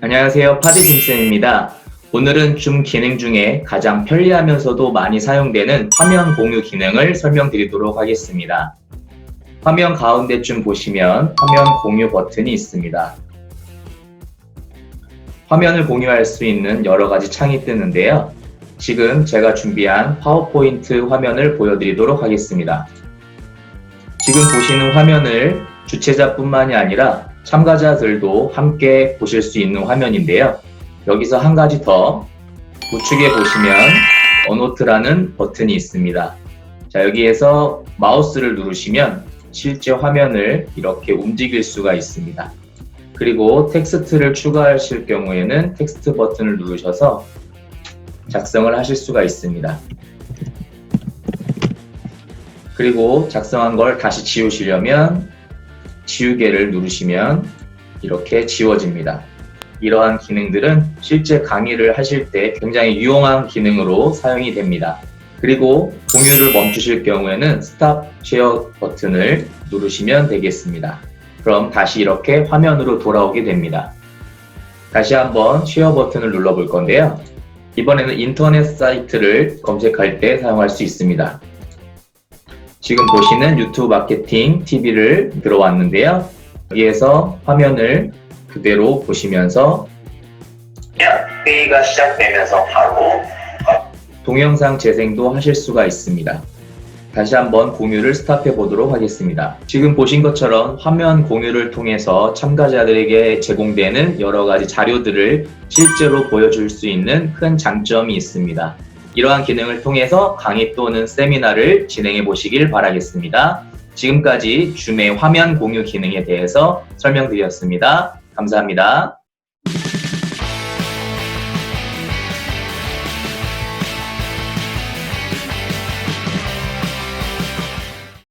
안녕하세요. 파디 짐쌤입니다. 오늘은 줌 기능 중에 가장 편리하면서도 많이 사용되는 화면 공유 기능을 설명드리도록 하겠습니다. 화면 가운데쯤 보시면 화면 공유 버튼이 있습니다. 화면을 공유할 수 있는 여러 가지 창이 뜨는데요. 지금 제가 준비한 파워포인트 화면을 보여드리도록 하겠습니다. 지금 보시는 화면을 주최자뿐만이 아니라 참가자들도 함께 보실 수 있는 화면인데요. 여기서 한 가지 더 우측에 보시면 어노트라는 버튼이 있습니다. 자, 여기에서 마우스를 누르시면 실제 화면을 이렇게 움직일 수가 있습니다. 그리고 텍스트를 추가하실 경우에는 텍스트 버튼을 누르셔서 작성을 하실 수가 있습니다. 그리고 작성한 걸 다시 지우시려면 지우개를 누르시면 이렇게 지워집니다. 이러한 기능들은 실제 강의를 하실 때 굉장히 유용한 기능으로 사용이 됩니다. 그리고 공유를 멈추실 경우에는 스탑 쉐어 버튼을 누르시면 되겠습니다. 그럼 다시 이렇게 화면으로 돌아오게 됩니다. 다시 한번 쉐어 버튼을 눌러 볼 건데요. 이번에는 인터넷 사이트를 검색할 때 사용할 수 있습니다. 지금 보시는 유튜브 마케팅 TV를 들어왔는데요. 여기에서 화면을 그대로 보시면서 회의가 시작되면서 바로 동영상 재생도 하실 수가 있습니다. 다시 한번 공유를 스탑해 보도록 하겠습니다. 지금 보신 것처럼 화면 공유를 통해서 참가자들에게 제공되는 여러 가지 자료들을 실제로 보여줄 수 있는 큰 장점이 있습니다. 이러한 기능을 통해서 강의 또는 세미나를 진행해 보시길 바라겠습니다. 지금까지 줌의 화면 공유 기능에 대해서 설명드렸습니다. 감사합니다.